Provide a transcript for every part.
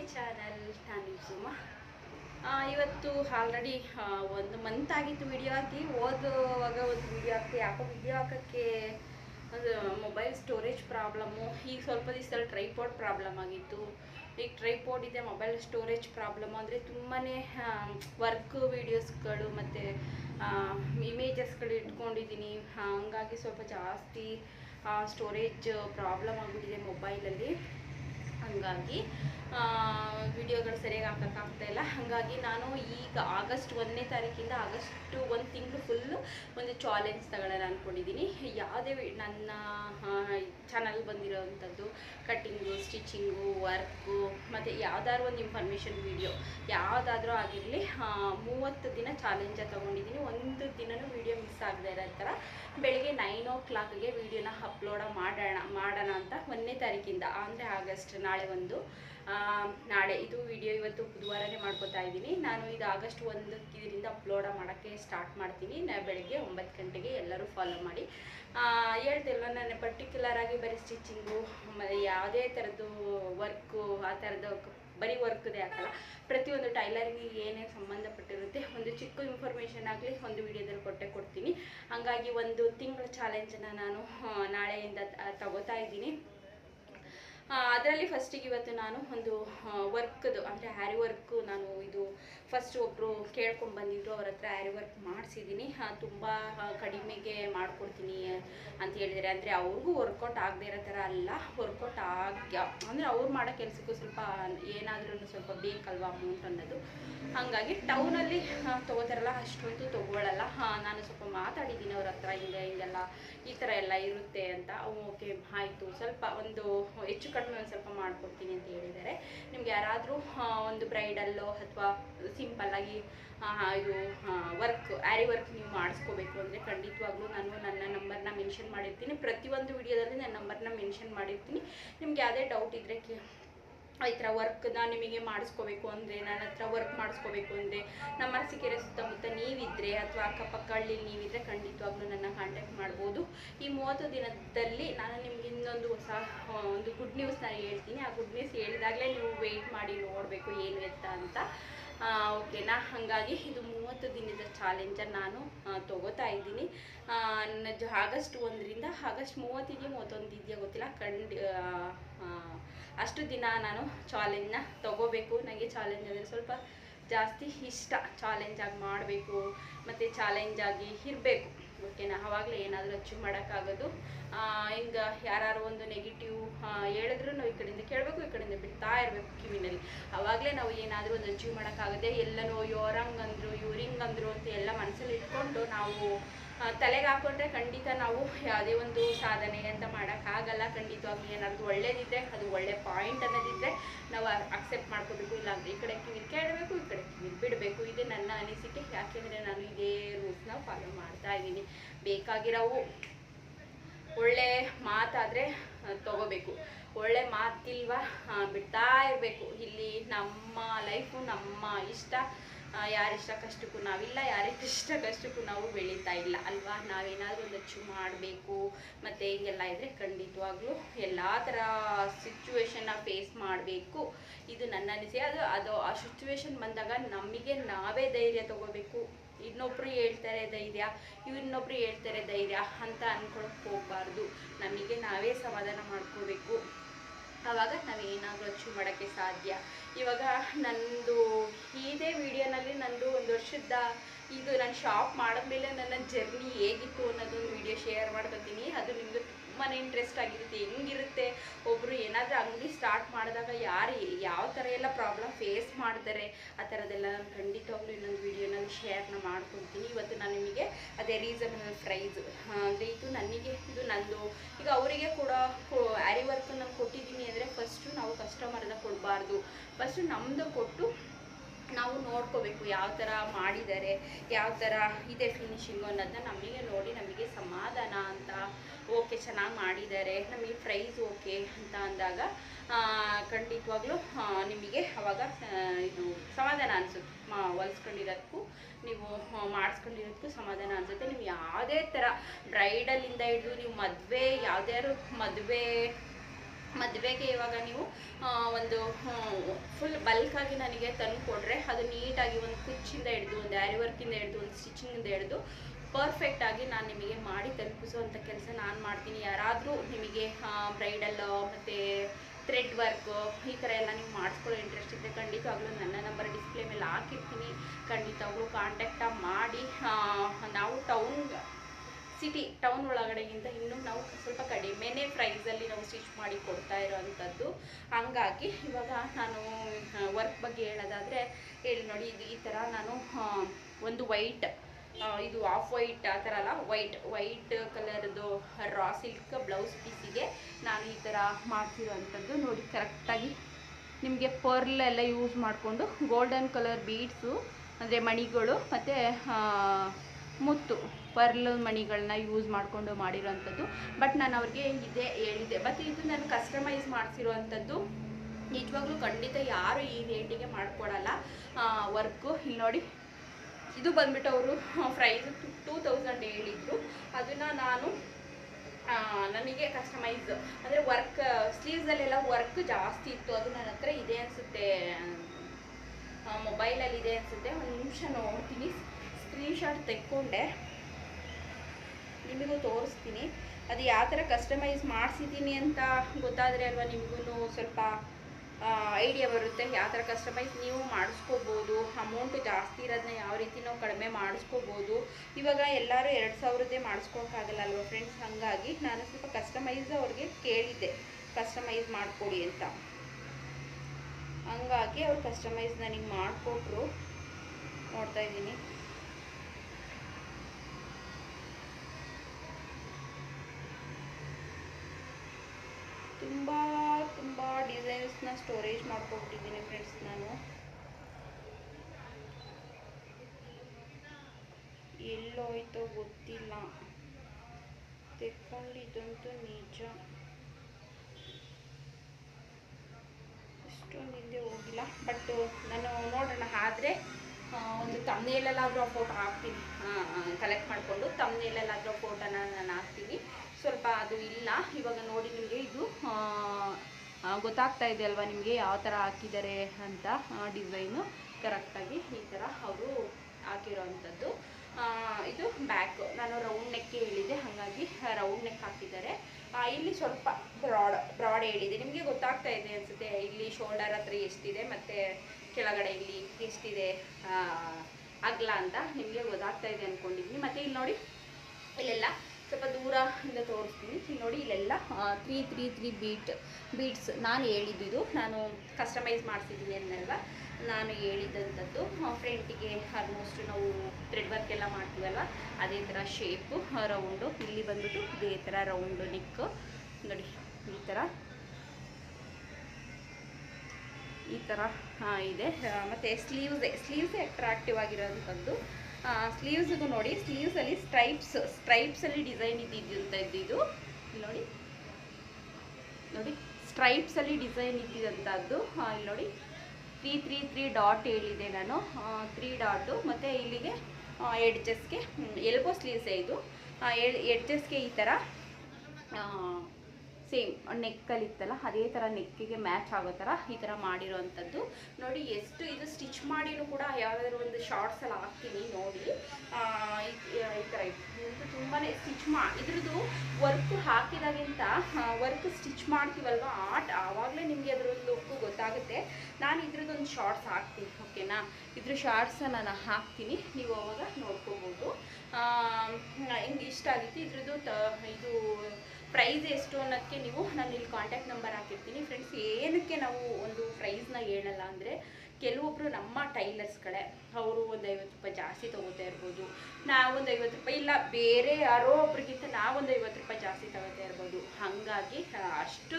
My channel ನಾನು ಸುಮಾ ಇವತ್ತು already ಒಂದು ಮಂತ್ ಆಗಿತ್ತು ವಿಡಿಯೋ ಹಾಕಿ. ಓದುವಾಗ ಒಂದು ವಿಡಿಯೋ ಹಾಕಿ, ಯಾಕೋ ವಿಡಿಯೋ ಹಾಕೋಕ್ಕೆ ಒಂದು ಮೊಬೈಲ್ ಸ್ಟೋರೇಜ್ ಪ್ರಾಬ್ಲಮ್ಮು ಈಗ ಸ್ವಲ್ಪ ದಿವಸದಲ್ಲಿ ಟ್ರೈಪೋರ್ಡ್ ಪ್ರಾಬ್ಲಮ್ ಆಗಿತ್ತು. ಈಗ ಟ್ರೈಪೋರ್ಡ್ ಇದೆ ಮೊಬೈಲ್ ಸ್ಟೋರೇಜ್ ಪ್ರಾಬ್ಲಮ್ಮು ಅಂದರೆ ತುಂಬಾ ವರ್ಕ್ ವೀಡಿಯೋಸ್ಗಳು ಮತ್ತು ಇಮೇಜಸ್ಗಳು ಇಟ್ಕೊಂಡಿದ್ದೀನಿ. ಹಾಗಾಗಿ ಸ್ವಲ್ಪ ಜಾಸ್ತಿ ಸ್ಟೋರೇಜ್ ಪ್ರಾಬ್ಲಮ್ ಆಗಿಬಿಟ್ಟಿದೆ ಮೊಬೈಲಲ್ಲಿ ಹಾಗಾಗಿ ವಿಡಿಯೋಗಳು ಸರಿಯಾಗಿ ಹಾಕೋಕ್ಕಾಗ್ತಾ ಇಲ್ಲ. ಹಾಗಾಗಿ ನಾನು ಈಗ ಆಗಸ್ಟ್ ಒಂದನೇ ತಾರೀಕಿಂದ ಆಗಸ್ಟ್ ಒಂದು ತಿಂಗಳು ಫುಲ್ಲು ಒಂದು ಚಾಲೆಂಜ್ ತಗೊಳ್ಳೋಣ ಅಂದ್ಕೊಂಡಿದ್ದೀನಿ ಯಾವುದೇ ನನ್ನ ಚಾನಲ್ ಬಂದಿರೋವಂಥದ್ದು ಕಟ್ಟಿಂಗು ಸ್ಟಿಚಿಂಗು ವರ್ಕು ಮತ್ತು ಯಾವ್ದಾದ್ರು ಒಂದು ಇನ್ಫಾರ್ಮೇಷನ್ ವಿಡಿಯೋ ಯಾವುದಾದ್ರೂ ಆಗಿರಲಿ ಮೂವತ್ತು ದಿನ ಚಾಲೆಂಜ ತೊಗೊಂಡಿದ್ದೀನಿ. ಒಂದು ದಿನವೂ ವಿಡಿಯೋ ಮಿಸ್ ಆಗದೆ ಇರೋ ಥರ ಬೆಳಿಗ್ಗೆ ನೈನ್ ಓ ಕ್ಲಾಕ್ಗೆ ವಿಡಿಯೋನ ಅಪ್ಲೋಡ ಮಾಡೋಣ ಮಾಡೋಣ ಅಂತ ಒಂದನೇ ತಾರೀಕಿಂದ. ಅಂದರೆ ಆಗಸ್ಟ್ ನಾಳೆ ಒಂದು. ನಾಳೆ ಇದು ವಿಡಿಯೋ ಇವತ್ತು ಬುಧವಾರನೇ ಮಾಡ್ಕೋತಾ ಇದ್ದೀನಿ. ನಾನು ಇದು ಆಗಸ್ಟ್ ಒಂದು ಇದರಿಂದ ಅಪ್ಲೋಡ ಮಾಡೋಕ್ಕೆ ಸ್ಟಾರ್ಟ್ ಮಾಡ್ತೀನಿ. ನಾ ಬೆಳಗ್ಗೆ ಒಂಬತ್ತು ಗಂಟೆಗೆ ಎಲ್ಲರೂ ಫಾಲೋ ಮಾಡಿ. ಹೇಳ್ತಿಲ್ವ ನಾನು ಪರ್ಟಿಕ್ಯುಲರ್ ಆಗಿ ಬರೀ ಸ್ಟಿಚಿಂಗು ಯಾವುದೇ ಥರದ್ದು ವರ್ಕು ಆ ಥರದ್ದು ಬರೀ ವರ್ಕ್ದೇ ಹಾಕಲ್ಲ. ಪ್ರತಿಯೊಂದು ಟೈಲರಿಂಗಿಗೆ ಏನೇ ಸಂಬಂಧಪಟ್ಟಿರುತ್ತೆ, ಒಂದು ಚಿಕ್ಕ ಇನ್ಫಾರ್ಮೇಷನ್ ಆಗಲಿ ಒಂದು ವಿಡಿಯೋದಲ್ಲಿ ಕೊಟ್ಟೆ ಕೊಡ್ತೀನಿ. ಹಾಗಾಗಿ ಒಂದು ತಿಂಗಳ ಚಾಲೆಂಜನ್ನು ನಾನು ನಾಳೆಯಿಂದ ತಗೋತಾ ಇದ್ದೀನಿ. ಅದರಲ್ಲಿ ಫಸ್ಟಿಗೆ ಇವತ್ತು ನಾನು ಒಂದು ವರ್ಕ್ದು ಅಂದರೆ ಹ್ಯಾರಿ ವರ್ಕು ನಾನು ಇದು ಫಸ್ಟ್ ಒಬ್ಬರು ಕೇಳ್ಕೊಂಡು ಬಂದಿದ್ರು, ಅವ್ರ ಹತ್ರ ಹ್ಯಾರಿ ವರ್ಕ್ ಮಾಡಿಸಿದ್ದೀನಿ ತುಂಬ ಕಡಿಮೆಗೆ ಮಾಡಿಕೊಡ್ತೀನಿ ಅಂತ ಹೇಳಿದರೆ. ಅಂದರೆ ಅವ್ರಿಗೂ ವರ್ಕೌಟ್ ಆಗದೆ ಇರೋ ಥರ ಅಲ್ಲ ವರ್ಕೌಟ್ ಆಗ್ಯ ಅಂದರೆ ಅವ್ರು ಮಾಡೋ ಕೆಲಸಕ್ಕೂ ಸ್ವಲ್ಪ ಏನಾದ್ರೂ ಸ್ವಲ್ಪ ಬೇಕಲ್ವಾ ಅಮೌಂಟ್ ಅನ್ನೋದು. ಹಾಗಾಗಿ ಟೌನಲ್ಲಿ ತೊಗೋತಾರಲ್ಲ, ಅಷ್ಟೊಂದು ತೊಗೊಳ್ಳಲ್ಲ ನಾನು ಸ್ವಲ್ಪ ಮಾತಾಡಿದ್ದೀನಿ ಅವ್ರ ಹತ್ರ ಹಿಂಗೆ, ಹಿಂಗೆಲ್ಲ ಈ ಥರ ಎಲ್ಲ ಇರುತ್ತೆ ಅಂತ. ಓಕೆ ಆಯಿತು. ಸ್ವಲ್ಪ ಒಂದು ಹೆಚ್ಚು ಕಡಿಮೆ ಒಂದು ಸ್ವಲ್ಪ ಮಾಡ್ಕೊಡ್ತೀನಿ ಅಂತ ಹೇಳಿದ್ದಾರೆ. ನಿಮ್ಗೆ ಯಾರಾದರೂ ಒಂದು ಬ್ರೈಡಲ್ಲೋ ಅಥವಾ ಸಿಂಪಲ್ಲಾಗಿ ಇದು ವರ್ಕ್ ಆ್ಯರಿ ವರ್ಕ್ ನೀವು ಮಾಡಿಸ್ಕೋಬೇಕು ಅಂದರೆ ಖಂಡಿತವಾಗ್ಲೂ ನಾನು ನನ್ನ ನಂಬರ್ನ ಮೆನ್ಷನ್ ಮಾಡಿರ್ತೀನಿ. ಪ್ರತಿಯೊಂದು ವಿಡಿಯೋದಲ್ಲಿ ನನ್ನ ನಂಬರ್ನ ಮೆನ್ಷನ್ ಮಾಡಿರ್ತೀನಿ. ನಿಮ್ಗೆ ಯಾವುದೇ ಡೌಟ್ ಇದ್ದರೆ ಈ ಥರ ವರ್ಕ್ನ ನಿಮಗೆ ಮಾಡಿಸ್ಕೋಬೇಕು ಅಂದರೆ ನನ್ನ ಹತ್ರ ವರ್ಕ್ ಮಾಡಿಸ್ಕೋಬೇಕು ಅಂದರೆ ನಮ್ಮ ಅರಸೀಕೆರೆ ಸುತ್ತಮುತ್ತ ನೀವಿದ್ದರೆ ಅಥವಾ ಅಕ್ಕಪಕ್ಕ ಹಳ್ಳಿಲಿ ನೀವಿದ್ದರೆ ಖಂಡಿತವಾಗ್ಲೂ ನನ್ನ ಕಾಂಟ್ಯಾಕ್ಟ್ ಮಾಡ್ಬೋದು. ಈ ಮೂವತ್ತು ದಿನದಲ್ಲಿ ನಾನು ನಿಮ್ಗೆ ಇನ್ನೊಂದು ಹೊಸ ಒಂದು ಗುಡ್ ನ್ಯೂಸ್ ನಾನು ಹೇಳ್ತೀನಿ. ಆ ಗುಡ್ ನ್ಯೂಸ್ ಹೇಳಿದಾಗಲೇ ನೀವು ವೆಯ್ಟ್ ಮಾಡಿ ನೋಡಬೇಕು ಏನು ಎತ್ತ ಅಂತ. ಓಕೆನಾ ಹಾಗಾಗಿ ಇದು ಮೂವತ್ತು ದಿನದ ಚಾಲೆಂಜನ್ನು ನಾನು ತೊಗೋತಾ ಇದ್ದೀನಿ. ಆಗಸ್ಟ್ ಒಂದರಿಂದ ಆಗಸ್ಟ್ ಮೂವತ್ತಿದೆಯಾ ಮೂವತ್ತೊಂದು ಇದೆಯಾ ಗೊತ್ತಿಲ್ಲ. ಆ, ಅಷ್ಟು ದಿನ ನಾನು ಚಾಲೆಂಜ್ನ ತಗೋಬೇಕು. ನನಗೆ ಚಾಲೆಂಜ್ ಅಂದರೆ ಸ್ವಲ್ಪ ಜಾಸ್ತಿ ಇಷ್ಟ. ಚಾಲೆಂಜ್ ಆಗಿ ಮಾಡಬೇಕು, ಮತ್ತು ಚಾಲೆಂಜ್ ಆಗಿ ಇರಬೇಕು. ಓಕೆನಾ ಆವಾಗಲೇ ಏನಾದರೂ ಅಚೀವ್ ಮಾಡೋಕ್ಕಾಗೋದು. ಹಿಂಗೆ ಯಾರು ಒಂದು ನೆಗೆಟಿವ್ ಹೇಳಿದ್ರು ನಾವು ಈ ಕಡೆಯಿಂದ ಕೇಳಬೇಕು, ಈ ಕಡೆಯಿಂದ ಬಿಡ್ತಾ ಇರಬೇಕು ಕಿವಿನಲ್ಲಿ ಆವಾಗಲೇ ನಾವು ಏನಾದರೂ ಒಂದು ಅಚೀವ್ ಮಾಡೋಕ್ಕಾಗದೆ ಎಲ್ಲನೂ ಯೋರಂಗ್ ಅಂದರು ಅಂದರು ಅಂತ ಎಲ್ಲ ಮನಸ್ಸಲ್ಲಿ ಇಟ್ಕೊಂಡು ನಾವು ತಲೆಗೆ ಹಾಕೊಂಡ್ರೆ ಖಂಡಿತ ನಾವು ಯಾವುದೇ ಒಂದು ಸಾಧನೆ ಅಂತ ಮಾಡೋಕ್ಕಾಗಲ್ಲ ಖಂಡಿತವಾಗಿ ಏನಾದ್ರು ಒಳ್ಳೇದಿದ್ದರೆ ಅದು ಒಳ್ಳೆ ಪಾಯಿಂಟ್ ಅನ್ನೋದಿದ್ದರೆ ನಾವು ಅಕ್ಸೆಪ್ಟ್ ಮಾಡ್ಕೋಬೇಕು. ಇಲ್ಲ ಅಂದರೆ ಈ ಕಡೆ ಕಿವಿ ಕೇಳಬೇಕು, ಈ ಕಡೆ ಕಿವಿ ಬಿಡಬೇಕು. ಇದು ನನ್ನ ಅನಿಸಿಕೆ. ಯಾಕೆಂದರೆ ನಾನು ಇದೇ ರೂಲ್ಸ್ನ ಫಾಲೋ ಮಾಡ್ತಾ ಇದ್ದೀನಿ. ಬೇಕಾಗಿರೋವು ಒಳ್ಳೆ ಮಾತಾದರೆ ತಗೋಬೇಕು. ಒಳ್ಳೆ ಮಾತಿಲ್ವಾ ಬಿಡ್ತಾ ಇರಬೇಕು. ಇಲ್ಲಿ ನಮ್ಮ ಲೈಫು ನಮ್ಮ ಇಷ್ಟ. ಯಾರಿಷ್ಟ ಕಷ್ಟಕ್ಕೂ ನಾವಿಲ್ಲ ಯಾರಿಷ್ಟ ಕಷ್ಟಕ್ಕೂ ನಾವು ಬೆಳೀತಾ ಇಲ್ಲ, ಅಲ್ವಾ? ನಾವೇನಾದರೂ ಒಂದು ಅಚೀವ್ ಮಾಡಬೇಕು, ಮತ್ತು ಹಿಂಗೆಲ್ಲ ಇದ್ದರೆ ಖಂಡಿತವಾಗ್ಲೂ ಎಲ್ಲ ಥರ ಸಿಚುವೇಶನ್ನ ಫೇಸ್ ಮಾಡಬೇಕು. ಇದು ನನ್ನ ಅನಿಸಿಕೆ. ಅದು ಅದು ಆ ಸಿಚುವೇಶನ್ ಬಂದಾಗ ನಮಗೆ ನಾವೇ ಧೈರ್ಯ ತಗೋಬೇಕು. ಇನ್ನೊಬ್ರು ಹೇಳ್ತಾರೆ ಧೈರ್ಯ ಇನ್ನೊಬ್ರು ಹೇಳ್ತಾರೆ ಧೈರ್ಯ ಅಂತ ಅಂದ್ಕೊಳಕ್ಕೆ ಹೋಗಬಾರ್ದು. ನಮಗೆ ನಾವೇ ಸಮಾಧಾನ ಮಾಡ್ಕೋಬೇಕು. ಆವಾಗ ನಾವೇನಾದರೂ ಅಚೀವ್ ಮಾಡೋಕ್ಕೆ ಸಾಧ್ಯ. ಇವಾಗ ನಂದು ಇದೇ ವಿಡಿಯೋನಲ್ಲಿ ನಂದು ಒಂದು ವರ್ಷದ ಇದು ನಾನು ಶಾಪ್ ಮಾಡಿದ್ಮೇಲೆ ನನ್ನ ಜರ್ನಿ ಹೇಗಿತ್ತು ಅನ್ನೋದೊಂದು ವಿಡಿಯೋ ಶೇರ್ ಮಾಡ್ಕೊತೀನಿ. ಅದು ನಿಮ್ಮದು ತುಂಬಾ ಇಂಟ್ರೆಸ್ಟ್ ಆಗಿರುತ್ತೆ. ಹೆಂಗಿರುತ್ತೆ? ಒಬ್ಬರು ಏನಾದರೂ ಅಂಗಡಿ ಸ್ಟಾರ್ಟ್ ಮಾಡಿದಾಗ ಯಾರು ಯಾವ ಥರ ಎಲ್ಲ ಪ್ರಾಬ್ಲಮ್ ಫೇಸ್ ಮಾಡ್ತಾರೆ, ಆ ಥರದ್ದೆಲ್ಲ ನಾನು ಖಂಡಿತವಾಗ್ಲೂ ಇನ್ನೊಂದು ವಿಡಿಯೋನಲ್ಲಿ ಶೇರ್ನ ಮಾಡ್ಕೊತೀನಿ. ಇವತ್ತು ನಾನು ನಿಮಗೆ ಅದೇ ರೀಸನಬಲ್ ಪ್ರೈಸ್ ಅಂದರೆ ಇದು ನನಗೆ ಇದು ನಂದು. ಈಗ ಅವರಿಗೆ ಕೂಡ ಆ್ಯರಿ ವರ್ಕ್ ನಾನು ಕೊಟ್ಟಿದ್ದೀನಿ ಅಂದರೆ ಫಸ್ಟು ನಾವು ಕೊಡಬಾರ್ದು ಫಸ್ಟು ನಮ್ಮದು ಕೊಟ್ಟು ನಾವು ನೋಡ್ಕೋಬೇಕು ಯಾವ ಥರ ಮಾಡಿದ್ದಾರೆ, ಯಾವ ಥರ ಇದೆ ಫಿನಿಶಿಂಗು ಅನ್ನೋದನ್ನ ನಮಗೆ ನೋಡಿ ನಮಗೆ ಸಮಾಧಾನ ಅಂತ ಓಕೆ ಚೆನ್ನಾಗಿ ಮಾಡಿದ್ದಾರೆ, ನಮಗೆ ಪ್ರೈಸ್ ಓಕೆ ಅಂತ ಅಂದಾಗ ಖಂಡಿತವಾಗ್ಲೂ ನಿಮಗೆ ಅವಾಗ ಇದು ಸಮಾಧಾನ ಅನಿಸುತ್ತೆ. ಮಾ ಹೊಲಿಸ್ಕೊಂಡಿರೋದಕ್ಕೂ ನೀವು ಮಾಡಿಸ್ಕೊಂಡಿರೋದಕ್ಕೂ ಸಮಾಧಾನ ಅನಿಸುತ್ತೆ. ನೀವು ಯಾವುದೇ ಥರ ಬ್ರೈಡಲಿಂದ ಹಿಡಿದು ನೀವು ಮದುವೆ, ಯಾವುದ್ಯಾರು ಮದುವೆ ಮದುವೆಗೆ ಇವಾಗ ನೀವು ಒಂದು ಫುಲ್ ಬಲ್ಕಾಗಿ ನನಗೆ ತಂದು ಕೊಟ್ಟರೆ ಅದು ನೀಟಾಗಿ ಒಂದು ಕುಚ್ಚಿಂದ ಹಿಡಿದು, ಒಂದು ಆ್ಯರಿ ವರ್ಕಿಂದ ಹಿಡಿದು, ಒಂದು ಸ್ಟಿಚಿಂಗಿಂದ ಹಿಡಿದು ಪರ್ಫೆಕ್ಟಾಗಿ ನಾನು ನಿಮಗೆ ಮಾಡಿ ತಲುಪಿಸುವಂಥ ಕೆಲಸ ನಾನು ಮಾಡ್ತೀನಿ. ಯಾರಾದರೂ ನಿಮಗೆ ಬ್ರೈಡಲ್ ಮತ್ತು ಥ್ರೆಡ್ ವರ್ಕು ಈ ಥರ ಎಲ್ಲ ನೀವು ಮಾಡಿಸ್ಕೊಳ್ಳೋ ಇಂಟ್ರೆಸ್ಟ್ ಇದ್ದರೆ ಖಂಡಿತವಾಗ್ಲೂ ನನ್ನ ನಂಬರ್ ಡಿಸ್ಪ್ಲೇ ಮೇಲೆ ಹಾಕಿರ್ತೀನಿ. ಖಂಡಿತವಾಗ್ಲೂ ಕಾಂಟ್ಯಾಕ್ಟಾಗಿ ಮಾಡಿ ನಾವು ಟೌನ್ ಸಿಟಿ ಟೌನ್ ಒಳಗಡೆಗಿಂತ ಇನ್ನೂ ನಾವು ಸ್ವಲ್ಪ ಕಡಿಮೆನೇ ಪ್ರೈಸಲ್ಲಿ ನಾವು ಸ್ಟಿಚ್ ಮಾಡಿ ಕೊಡ್ತಾ ಇರೋವಂಥದ್ದು ಹಂಗಾಗಿ ಇವಾಗ ನಾನು ವರ್ಕ್ ಬಗ್ಗೆ ಹೇಳೋದಾದರೆ ಹೇಳಿ ನೋಡಿ, ಇದು ಈ ಥರ ನಾನು ಒಂದು ವೈಟ್ ಇದು ಆಫ್ ವೈಟ್ ಆ ಥರ ಅಲ್ಲ ವೈಟ್ ವೈಟ್ ಕಲರ್ದು ರಾ ಸಿಲ್ಕ್ ಬ್ಲೌಸ್ ಪೀಸಿಗೆ ನಾನು ಈ ಥರ ಮಾಡ್ತಿರೋವಂಥದ್ದು ನೋಡಿ ಕರೆಕ್ಟಾಗಿ ನಿಮಗೆ ಪರ್ಲ್ ಎಲ್ಲ ಯೂಸ್ ಮಾಡಿಕೊಂಡು ಗೋಲ್ಡನ್ ಕಲರ್ ಬೀಡ್ಸು ಅಂದರೆ ಮಣಿಗಳು, ಮತ್ತು ಮುತ್ತು ಪರ್ಲ್ ಮಣಿಗಳನ್ನ ಯೂಸ್ ಮಾಡಿಕೊಂಡು ಮಾಡಿರೋವಂಥದ್ದು ಬಟ್ ನಾನು ಅವ್ರಿಗೆ ಇದೇ ಹೇಳಿದೆ ಬಟ್ ಇದು ನಾನು ಕಸ್ಟಮೈಸ್ ಮಾಡಿಸಿರೋವಂಥದ್ದು ನಿಜವಾಗ್ಲೂ ಖಂಡಿತ ಯಾರು ಈ ರೇಟಿಗೆ ಮಾಡಿಕೊಡಲ್ಲ. ವರ್ಕು ಇಲ್ಲಿ ನೋಡಿ. ಇದು ಬಂದ್ಬಿಟ್ಟು ಅವರು ಪ್ರೈಸ್ ಟೂ ತೌಸಂಡ್ ಹೇಳಿದ್ರು. ಅದನ್ನು ನಾನು ನನಗೆ ಕಸ್ಟಮೈಸ್ ಅಂದರೆ ವರ್ಕ್ ಸ್ಲೀವ್ಸಲ್ಲೆಲ್ಲ ವರ್ಕ್ ಜಾಸ್ತಿ ಇತ್ತು. ಅದು ನನ್ನ ಹತ್ರ ಇದೆ ಅನಿಸುತ್ತೆ. ಮೊಬೈಲಲ್ಲಿ ಇದೆ ಅನಿಸುತ್ತೆ. ಒಂದು ನಿಮಿಷ ನೋಡ್ತೀನಿ. ಸ್ಕ್ರೀನ್ಶಾಟ್ ತೆಕ್ಕೊಂಡೆ. ನಿಮಗೂ ತೋರಿಸ್ತೀನಿ. ಅದು ಯಾವ ಥರ ಕಸ್ಟಮೈಸ್ ಮಾಡಿಸಿದ್ದೀನಿ ಅಂತ ಗೊತ್ತಾದರೆ ಅಲ್ವಾ ನಿಮಗೂ ಸ್ವಲ್ಪ ಐಡಿಯಾ ಬರುತ್ತೆ. ಯಾವ ಥರ ಕಸ್ಟಮೈಸ್ ನೀವು ಮಾಡಿಸ್ಕೋಬೋದು. ಅಮೌಂಟ್ ಜಾಸ್ತಿ ಇರೋದನ್ನ ಯಾವ ರೀತಿ ನಾವು ಕಡಿಮೆ ಮಾಡಿಸ್ಕೋಬೋದು. ಇವಾಗ ಎಲ್ಲರೂ ಎರಡು ಸಾವಿರದ್ದೇ ಮಾಡಿಸ್ಕೋಕ್ಕಾಗಲ್ಲ ಅಲ್ವಾ ಫ್ರೆಂಡ್ಸ್ ಹಾಗಾಗಿ ನಾನು ಸ್ವಲ್ಪ ಕಸ್ಟಮೈಸ್ ಅವ್ರಿಗೆ ಕೇಳಿದ್ದೆ. ಕಸ್ಟಮೈಸ್ ಮಾಡಿಕೊಡಿ ಅಂತ. ಹಂಗಾಗಿ ಅವ್ರು ಕಸ್ಟಮೈಸ್ ನನಗೆ ಮಾಡಿಕೊಟ್ರು. ನೋಡ್ತಾ ಇದ್ದೀನಿ. ತುಂಬ ತುಂಬ ಡಿಸೈನ್ಸ್ನ ಸ್ಟೋರೇಜ್ ಮಾಡ್ಕೊಬಿಟ್ಟಿದ್ದೀನಿ ಫ್ರೆಂಡ್ಸ್ ನಾನು. ಎಲ್ಲೋಯ್ತೋ ಗೊತ್ತಿಲ್ಲ. ತೆಕ್ಕೊಂಡಿದ್ದಂತೂ ನಿಜ. ಇಷ್ಟೊಂದು ಹಿಂದೆ ಹೋಗಿಲ್ಲ ಬಟ್ ನಾನು ನೋಡೋಣ. ಆದರೆ ಒಂದು ತಮ್ಮನೇಲಲ್ಲಾದರೂ ಆ ಫೋಟೋ ಹಾಕ್ತೀನಿ. ಕಲೆಕ್ಟ್ ಮಾಡಿಕೊಂಡು ತಮ್ಮನೇಲಲ್ಲಾದರೂ ಫೋಟೋನ ನಾನು ಹಾಕ್ತೀನಿ. ಸ್ವಲ್ಪ ಅದು ಇಲ್ಲ. ಇವಾಗ ನೋಡಿ ನಿಮಗೆ ಇದು ಗೊತ್ತಾಗ್ತಾ ಇದೆ ಅಲ್ವಾ ನಿಮಗೆ ಯಾವ ಥರ ಹಾಕಿದ್ದಾರೆ ಅಂತ ಡಿಸೈನು ಕರೆಕ್ಟಾಗಿ ಈ ಥರ ಅವರು ಹಾಕಿರೋವಂಥದ್ದು ಅಂಥದ್ದು ಇದು ಬ್ಯಾಕ್ ನಾನು ರೌಂಡ್ ನೆಕ್ ಹೇಳಿದೆ ಹಾಗಾಗಿ ರೌಂಡ್ ನೆಕ್ ಹಾಕಿದ್ದಾರೆ. ಇಲ್ಲಿ ಸ್ವಲ್ಪ ಬ್ರಾಡ್ ಬ್ರಾಡ್ ಹೇಳಿದೆ. ನಿಮಗೆ ಗೊತ್ತಾಗ್ತಾ ಇದೆ ಅನಿಸುತ್ತೆ, ಇಲ್ಲಿ ಶೋಲ್ಡರ್ ಹತ್ರ ಎಷ್ಟಿದೆ, ಮತ್ತು ಕೆಳಗಡೆ ಇಲ್ಲಿ ಎಷ್ಟಿದೆ ಅಗಲ ಅಂತ ನಿಮಗೆ ಗೊತ್ತಾಗ್ತಾ ಇದೆ ಅಂದ್ಕೊಂಡಿದ್ದೀನಿ ಮತ್ತು ಇಲ್ಲಿ ನೋಡಿ, ಇಲ್ಲೆಲ್ಲ ಸ್ವಲ್ಪ ದೂರದಿಂದ ತೋರಿಸ್ತೀನಿ. ನೋಡಿ ಇಲ್ಲೆಲ್ಲ three three three beat beats ನಾನು ಹೇಳಿದ್ದು ನಾನು ಕಸ್ಟಮೈಸ್ ಮಾಡ್ತಿದ್ದೀನಿ ಅನ್ನಲ್ವ? ನಾನು ಹೇಳಿದಂಥದ್ದು ಫ್ರಂಟಿಗೆ ಆಲ್ಮೋಸ್ಟ್ ನಾವು ಥ್ರೆಡ್ ವರ್ಕ್ ಎಲ್ಲ ಮಾಡ್ತೀವಲ್ವ? ಅದೇ ಥರ ಶೇಪು ರೌಂಡು ಇಲ್ಲಿ ಬಂದ್ಬಿಟ್ಟು ಇದೇ ಥರ ರೌಂಡು ನೆಕ್ ನೋಡಿ, ಈ ಥರ ಈ ಥರ ಇದೆ. ಮತ್ತು ಸ್ಲೀವ್ಸ್ ಸ್ಲೀವ್ಸೇ ಅಟ್ರಾಕ್ಟಿವ್ ಆಗಿರೋಂಥದ್ದು. ಸ್ಲೀವ್ಸ್ಗೂ ನೋಡಿ ಸ್ಲೀವ್ಸಲ್ಲಿ ಸ್ಟ್ರೈಪ್ಸ್ ಸ್ಟ್ರೈಪ್ಸಲ್ಲಿ ಡಿಸೈನ್ ಇದ್ದಿದ್ದಂಥದ್ದು ಇದು ಇಲ್ಲಿ ನೋಡಿ. ನೋಡಿ ಸ್ಟ್ರೈಪ್ಸಲ್ಲಿ ಡಿಸೈನ್ ಇದ್ದಿದ್ದಂಥದ್ದು ಇಲ್ಲಿ ನೋಡಿ. ತ್ರೀ ತ್ರೀ ತ್ರೀ ಡಾಟ್ ಹೇಳಿದೆ ನಾನು. ತ್ರೀ ಡಾಟು ಮತ್ತು ಇಲ್ಲಿಗೆ ಎಡ್ಜಸ್ಗೆ ಎಲ್ಬೋ ಸ್ಲೀವ್ಸೇ ಇದು. ಎಡ್ಜಸ್ಗೆ ಈ ಥರ ಸೇಮ್ ನೆಕ್ಕಲ್ಲಿ ಇತ್ತಲ್ಲ ಅದೇ ಥರ ನೆಕ್ಕಿಗೆ ಮ್ಯಾಚ್ ಆಗೋ ಥರ ಈ ಥರ ಮಾಡಿರೋವಂಥದ್ದು ನೋಡಿ, ಎಷ್ಟು ಇದು ಸ್ಟಿಚ್ ಮಾಡಿನೂ ಕೂಡ ಯಾವುದಾದ್ರು ಒಂದು ಶಾರ್ಟ್ಸಲ್ಲಿ ಹಾಕ್ತೀನಿ ನೋಡಿ. ಈ ಥರ ಇದು ತುಂಬಾ ಸ್ಟಿಚ್ ಮಾ, ಇದ್ರದ್ದು ವರ್ಕ್ ಹಾಕಿದಾಗಿಂತ ವರ್ಕ್ ಸ್ಟಿಚ್ ಮಾಡ್ತೀವಲ್ವ? ಆಟ್ ಆವಾಗಲೇ ನಿಮಗೆ ಅದರದ್ದು ಲುಕ್ಕು ಗೊತ್ತಾಗುತ್ತೆ. ನಾನು ಇದ್ರದ್ದೊಂದು ಶಾರ್ಟ್ಸ್ ಹಾಕ್ತೀನಿ ಓಕೆನಾ ಇದ್ರ ಶಾರ್ಟ್ಸನ್ನು ನಾನು ಹಾಕ್ತೀನಿ. ನೀವು ಅವಾಗ ನೋಡ್ಕೋಬೋದು. ಹಿಂಗೆ ಇಷ್ಟ ಆಗಿತ್ತು? ಇದ್ರದ್ದು ತ, ಇದು ಪ್ರೈಸ್ ಎಷ್ಟು ಅನ್ನೋದಕ್ಕೆ ನೀವು ನಾನು ಇಲ್ಲಿ ಕಾಂಟ್ಯಾಕ್ಟ್ ನಂಬರ್ ಹಾಕಿರ್ತೀನಿ. ಫ್ರೆಂಡ್ಸ್ ಏನಕ್ಕೆ ನಾವು ಒಂದು ಪ್ರೈಸ್ನ ಹೇಳಲ್ಲ ಅಂದರೆ ಕೆಲವೊಬ್ಬರು ನಮ್ಮ ಟೈಲರ್ಸ್ಗಳೇ ಅವರು ಒಂದು ಐವತ್ತು ರೂಪಾಯಿ ಜಾಸ್ತಿ ತೊಗೋತಾ ಇರ್ಬೋದು. ನಾವೊಂದು ಐವತ್ತು ರೂಪಾಯಿ ಇಲ್ಲ, ಬೇರೆ ಯಾರೋ ಒಬ್ರಿಗಿಂತ ನಾವೊಂದು ಐವತ್ತು ರೂಪಾಯಿ ಜಾಸ್ತಿ ತಗೋತಾ ಇರ್ಬೋದು. ಹಾಗಾಗಿ ಅಷ್ಟು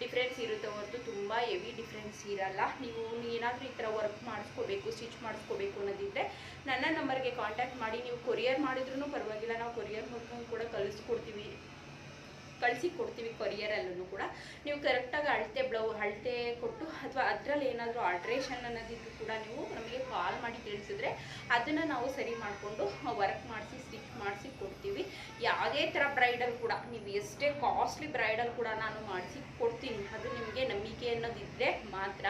ಡಿಫ್ರೆನ್ಸ್ ಇರುತ್ತೆ ಹೊರತು ತುಂಬ ಹೆವಿ ಡಿಫ್ರೆನ್ಸ್ ಇರಲ್ಲ. ನೀವು ಏನಾದರೂ ಈ ಥರ ವರ್ಕ್ ಮಾಡಿಸ್ಕೋಬೇಕು ಸ್ಟಿಚ್ ಮಾಡಿಸ್ಕೋಬೇಕು ಅನ್ನೋದಿದ್ದರೆ ನನ್ನ ನಂಬರ್ಗೆ ಕಾಂಟ್ಯಾಕ್ಟ್ ಮಾಡಿ. ನೀವು ಕೊರಿಯರ್ ಮಾಡಿದ್ರೂ ಪರವಾಗಿಲ್ಲ, ನಾವು ಕೊರಿಯರ್ ಮೂಲಕ ಕೂಡ ಕಳಿಸ್ಕೊಡ್ತೀವಿ. ಕಳಿಸಿ ಕೊಡ್ತೀವಿ ಕೊರಿಯರಲ್ಲೂ ಕೂಡ. ನೀವು ಕರೆಕ್ಟಾಗಿ ಅಳತೆ ಬ್ಲೌ ಅಳತೆ ಕೊಟ್ಟು ಅಥವಾ ಅದರಲ್ಲಿ ಏನಾದರೂ ಆಲ್ಟ್ರೇಷನ್ ಅನ್ನೋದಿದ್ರು ಕೂಡ ನೀವು ನಮಗೆ ಕಾಲ್ ಮಾಡಿ ತಿಳಿಸಿದ್ರೆ ಅದನ್ನು ನಾವು ಸರಿ ಮಾಡಿಕೊಂಡು ವರ್ಕ್ ಮಾಡಿಸಿ ಸ್ಟಿಚ್ ಮಾಡಿಸಿ ಕೊಡ್ತೀವಿ. ಯಾವುದೇ ಥರ ಬ್ರೈಡಲ್ ಕೂಡ, ನೀವು ಎಷ್ಟೇ ಕಾಸ್ಟ್ಲಿ ಬ್ರೈಡಲ್ ಕೂಡ ನಾನು ಮಾಡಿಸಿ ಕೊಡ್ತೀನಿ. ಅದು ನಿಮಗೆ ನಂಬಿಕೆ ಅನ್ನೋದಿದ್ದರೆ ಮಾತ್ರ.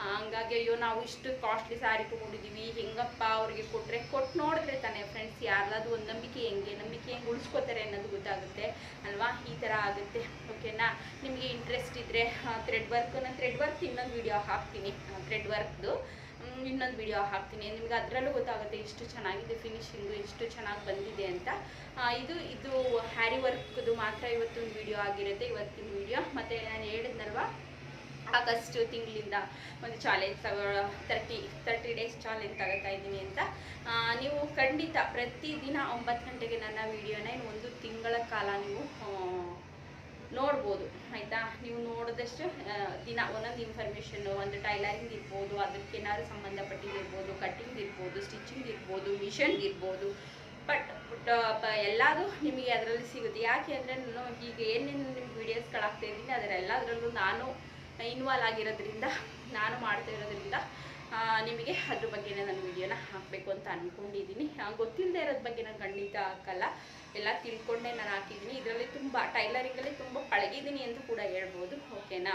ಹಂಗಾಗಿ ಅಯ್ಯೋ, ನಾವು ಇಷ್ಟು ಕಾಸ್ಟ್ಲಿ ಸ್ಯಾರಿ ತೊಗೊಂಡಿದ್ದೀವಿ ಹೆಂಗಪ್ಪ ಅವ್ರಿಗೆ ಕೊಟ್ಟರೆ ಕೊಟ್ಟು ನೋಡಿದ್ರೆ ತಾನೇ ಫ್ರೆಂಡ್ಸ್ ಯಾರ್ದಾದ್ರು ಒಂದು ನಂಬಿಕೆ ಹೆಂಗೆ ನಂಬಿಕೆ ಹೆಂಗೆ ಉಳಿಸ್ಕೋತಾರೆ ಅನ್ನೋದು ಗೊತ್ತಾಗುತ್ತೆ, ಅಲ್ವಾ? ಈ ಥರ ಆಗುತ್ತೆ ಓಕೆನಾ ನಿಮಗೆ ಇಂಟ್ರೆಸ್ಟ್ ಇದ್ದರೆ ಥ್ರೆಡ್ ವರ್ಕ್ ನಾನು ಥ್ರೆಡ್ ವರ್ಕ್ ಇನ್ನೊಂದು ವಿಡಿಯೋ ಹಾಕ್ತೀನಿ ಥ್ರೆಡ್ ವರ್ಕ್ದು ಇನ್ನೊಂದು ವಿಡಿಯೋ ಹಾಕ್ತೀನಿ. ನಿಮ್ಗೆ ಅದರಲ್ಲೂ ಗೊತ್ತಾಗುತ್ತೆ ಎಷ್ಟು ಚೆನ್ನಾಗಿದೆ ಫಿನಿಶಿಂಗು ಎಷ್ಟು ಚೆನ್ನಾಗಿ ಬಂದಿದೆ ಅಂತ. ಇದು ಇದು ಹ್ಯಾರಿ ವರ್ಕ್ದು ಮಾತ್ರ ಇವತ್ತೊಂದು ವಿಡಿಯೋ ಆಗಿರುತ್ತೆ, ಇವತ್ತಿನ ವಿಡಿಯೋ ಮತ್ತು ನಾನು ಹೇಳಿದ್ನಲ್ವಾ? ಆಗಸ್ಟ್ ತಿಂಗಳಿಂದ ಒಂದು ಚಾಲೆಂಜ್ ತಗೋ ತರ್ಟಿ ತರ್ಟಿ ಡೇಸ್ ಚಾಲೆಂಜ್ ತಗೋತಾ ಇದ್ದೀನಿ ಅಂತ. ನೀವು ಖಂಡಿತ ಪ್ರತಿದಿನ ಒಂಬತ್ತು ಗಂಟೆಗೆ ನನ್ನ ವಿಡಿಯೋನ ಇನ್ನು ಒಂದು ತಿಂಗಳ ಕಾಲ ನೀವು ನೋಡ್ಬೋದು, ಆಯಿತಾ? ನೀವು ನೋಡಿದಷ್ಟು ದಿನ ಒಂದೊಂದು ಇನ್ಫಾರ್ಮೇಷನ್ನು ಒಂದು ಟೈಲರಿಂಗ್ ಇರ್ಬೋದು ಅದಕ್ಕೇನಾದ್ರು ಸಂಬಂಧಪಟ್ಟಿದ್ದಿರ್ಬೋದು ಕಟ್ಟಿಂಗ್ ಇರ್ಬೋದು ಸ್ಟಿಚಿಂಗ್ ಇರ್ಬೋದು ಮಿಷನ್ ಇರ್ಬೋದು. ಬಟ್ ಎಲ್ಲದು ನಿಮಗೆ ಅದರಲ್ಲಿ ಸಿಗುತ್ತೆ. ಯಾಕೆ ಅಂದರೆ ನಾನು ಈಗ ಏನೇನು ನಿಮ್ಗೆ ವೀಡಿಯೋಸ್ಗಳಾಗ್ತಾ ಇದ್ದೀನಿ, ಅದರೆಲ್ಲದರಲ್ಲೂ ನಾನು ಇನ್ವಾಲ್ವ್ ಆಗಿರೋದ್ರಿಂದ, ನಾನು ಮಾಡ್ತಾ ಇರೋದ್ರಿಂದ ನಿಮಗೆ ಅದ್ರ ಬಗ್ಗೆನೇ ನಾನು ವಿಡಿಯೋನ ಹಾಕಬೇಕು ಅಂತ ಅಂದ್ಕೊಂಡಿದ್ದೀನಿ ಗೊತ್ತಿಲ್ಲದೆ ಇರೋದ್ರ ಬಗ್ಗೆ ನಾನು ಖಂಡಿತ ಹಾಕಲ್ಲ. ಎಲ್ಲ ತಿಳ್ಕೊಂಡೆ ನಾನು ಹಾಕಿದ್ದೀನಿ. ಇದರಲ್ಲಿ ತುಂಬ, ಟೈಲರಿಂಗಲ್ಲಿ ತುಂಬ ಪಳಗಿದ್ದೀನಿ ಅಂತ ಕೂಡ ಹೇಳ್ಬೋದು. ಓಕೆನಾ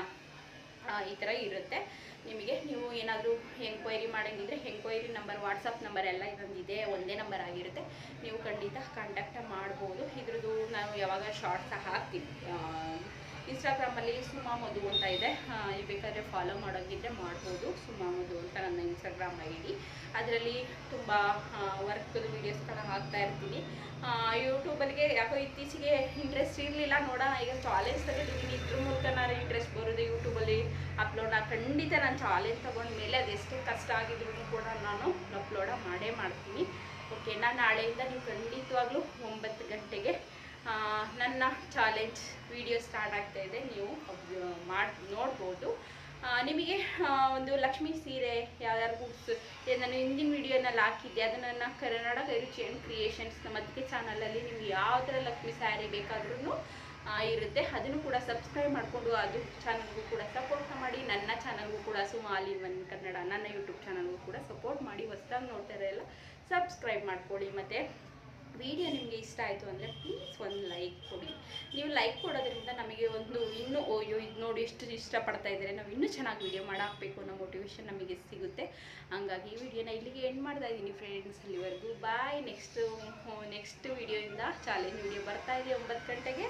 ಈ ಥರ ಇರುತ್ತೆ. ನಿಮಗೆ ನೀವು ಏನಾದರೂ ಎಂಕ್ವೈರಿ ಮಾಡೋಂಗಿದ್ರೆ ಎಂಕ್ವೈರಿ ನಂಬರ್ ವಾಟ್ಸಪ್ ನಂಬರ್ ಎಲ್ಲ ಇದೊಂದಿದೆ ಒಂದೇ ನಂಬರ್ ಆಗಿರುತ್ತೆ. ನೀವು ಖಂಡಿತ ಕಾಂಟ್ಯಾಕ್ಟ್ ಮಾಡ್ಬೋದು. ಇದ್ರದ್ದು ನಾನು ಯಾವಾಗ ಶಾರ್ಟ್ಸ್ ಹಾಕ್ತೀನಿ. ಇನ್ಸ್ಟಾಗ್ರಾಮಲ್ಲಿ ಸುಮಾ ಮಧು ಅಂತ ಇದೆ. ಬೇಕಾದರೆ ಫಾಲೋ ಮಾಡೋಂಗಿದ್ರೆ ಮಾಡ್ಬೋದು. ಸುಮಾ ಮಧು ಅಂತ ನನ್ನ ಇನ್ಸ್ಟಾಗ್ರಾಮ್ ಐ ಡಿ ಅದರಲ್ಲಿ ತುಂಬ ವರ್ಕ್ದು ವೀಡಿಯೋಸ್ಗಳ ಹಾಕ್ತಾ ಇರ್ತೀನಿ. ಯೂಟ್ಯೂಬಲ್ಲಿಗೆ ಯಾಕೋ ಇತ್ತೀಚೆಗೆ ಇಂಟ್ರೆಸ್ಟ್ ಇರಲಿಲ್ಲ. ನೋಡೋಣ, ಈಗ ಚಾಲೆಂಜ್ ತಗೊಂಡಿದ್ದೀನಿ. ಇದ್ರ ಮೂಲಕ ನಾನು ಇಂಟ್ರೆಸ್ಟ್ ಬರೋದು ಯೂಟ್ಯೂಬಲ್ಲಿ ಅಪ್ಲೋಡ್ ಖಂಡಿತ ನಾನು ಚಾಲೆಂಜ್ ತಗೊಂಡ ಮೇಲೆ ಎಷ್ಟು ಕಷ್ಟ ಆಗಿದ್ರು ಕೂಡ ನಾನು ಅಪ್ಲೋಡ ಮಾಡೇ ಮಾಡ್ತೀನಿ. ಓಕೆ ನಾನು ನಾಳೆಯಿಂದ ನೀವು ಖಂಡಿತವಾಗ್ಲೂ ಒಂಬತ್ತು ಗಂಟೆಗೆ ನನ್ನ ಚಾಲೆಂಜ್ ವಿಡಿಯೋ ಸ್ಟಾರ್ಟ್ ಆಗ್ತಾ ಇದೆ. ನೀವು ಮಾಡಿ, ನೋಡ್ಬೋದು. ನಿಮಗೆ ಒಂದು ಲಕ್ಷ್ಮೀ ಸೀರೆ ಯಾವ್ದಾದ್ರು ನಾನು ಹಿಂದಿನ ವಿಡಿಯೋನಲ್ಲಿ ಹಾಕಿದ್ದೆ, ಅದು ನನ್ನ ಕನ್ನಡ ರುಚಿ ಕ್ರಿಯೇಷನ್ಸ್ ನಮ್ಮ ಅದಕ್ಕೆ ಚಾನಲಲ್ಲಿ ನಿಮ್ಗೆ ಯಾವ ಥರ ಲಕ್ಷ್ಮೀ ಸ್ಯಾರಿ ಬೇಕಾದ್ರೂ ಇರುತ್ತೆ. ಅದನ್ನು ಕೂಡ ಸಬ್ಸ್ಕ್ರೈಬ್ ಮಾಡಿಕೊಂಡು ಅದು ಚಾನಲ್ಗೂ ಕೂಡ ಸಪೋರ್ಟ್ ಮಾಡಿ, ನನ್ನ ಚಾನಲ್ಗೂ ಕೂಡ Suma all in one Kannada, ನನ್ನ ಯೂಟ್ಯೂಬ್ ಚಾನಲ್ಗೂ ಕೂಡ ಸಪೋರ್ಟ್ ಮಾಡಿ, ಹೊಸ್ದಾಗಿ ನೋಡ್ತಾ ಎಲ್ಲ ಸಬ್ಸ್ಕ್ರೈಬ್ ಮಾಡ್ಕೊಳ್ಳಿ. ಮತ್ತು ವಿಡಿಯೋ ನಿಮಗೆ ಇಷ್ಟ ಆಯಿತು ಅಂದರೆ ಪ್ಲೀಸ್ ಒಂದು ಲೈಕ್ ಕೊಡಿ. ನೀವು ಲೈಕ್ ಕೊಡೋದ್ರಿಂದ ನಮಗೆ ಒಂದು ಇನ್ನೂ ಓಯ್ಯೋ ಇದು ನೋಡಿ ಎಷ್ಟು ಇಷ್ಟಪಡ್ತಾ ಇದ್ದಾರೆ. ನಾವು ಇನ್ನೂ ಚೆನ್ನಾಗಿ ವೀಡಿಯೋ ಮಾಡಾಕಬೇಕು ಅನ್ನೋ ಮೋಟಿವೇಶನ್ ನಮಗೆ ಸಿಗುತ್ತೆ. ಹಂಗಾಗಿ ಈ ವಿಡಿಯೋನ ಇಲ್ಲಿಗೆ ಎಂಡ್ ಮಾಡ್ತಾ ಇದ್ದೀನಿ ಫ್ರೆಂಡ್ಸ್ ಅಲ್ಲಿವರೆಗೂ ಬಾಯ್ ನೆಕ್ಸ್ಟು ನೆಕ್ಸ್ಟ್ ವಿಡಿಯೋಯಿಂದ ಚಾಲೆಂಜ್ ವಿಡಿಯೋ ಬರ್ತಾ ಇದೆ ಒಂಬತ್ತು ಗಂಟೆಗೆ.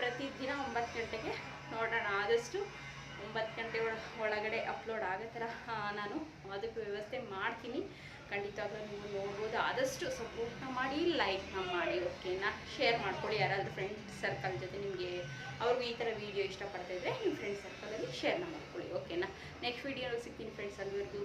ಪ್ರತಿದಿನ ಒಂಬತ್ತು ಗಂಟೆಗೆ ನೋಡೋಣ. ಆದಷ್ಟು ಒಂಬತ್ತು ಗಂಟೆ ಒಳ ಒಳಗಡೆ ಅಪ್ಲೋಡ್ ಆಗೋ ಥರ ನಾನು ಅದಕ್ಕೆ ವ್ಯವಸ್ಥೆ ಮಾಡ್ತೀನಿ. ಖಂಡಿತವಾಗ್ಲೂ ನೀವು ನೋಡ್ಬೋದು. ಆದಷ್ಟು ಸಪೋರ್ಟ್ನ ಮಾಡಿ ಲೈಕ್ನ ಮಾಡಿ ಓಕೆನಾ ಶೇರ್ ಮಾಡ್ಕೊಳ್ಳಿ. ಯಾರಾದರೂ ಫ್ರೆಂಡ್ ಸರ್ಕಲ್ ಜೊತೆ ನಿಮಗೆ ಅವ್ರಿಗೂ ಈ ಥರ ವೀಡಿಯೋ ಇಷ್ಟಪಡ್ತಾ ಇದ್ದರೆ ನಿಮ್ಮ ಫ್ರೆಂಡ್ ಸರ್ಕಲಲ್ಲಿ ಶೇರ್ನ ಮಾಡ್ಕೊಳ್ಳಿ ಓಕೆನಾ ನೆಕ್ಸ್ಟ್ ವೀಡಿಯೋ ಸಿಗ್ತೀನಿ ಫ್ರೆಂಡ್ಸ್ ಅಲ್ಲಿವರೆಗೂ.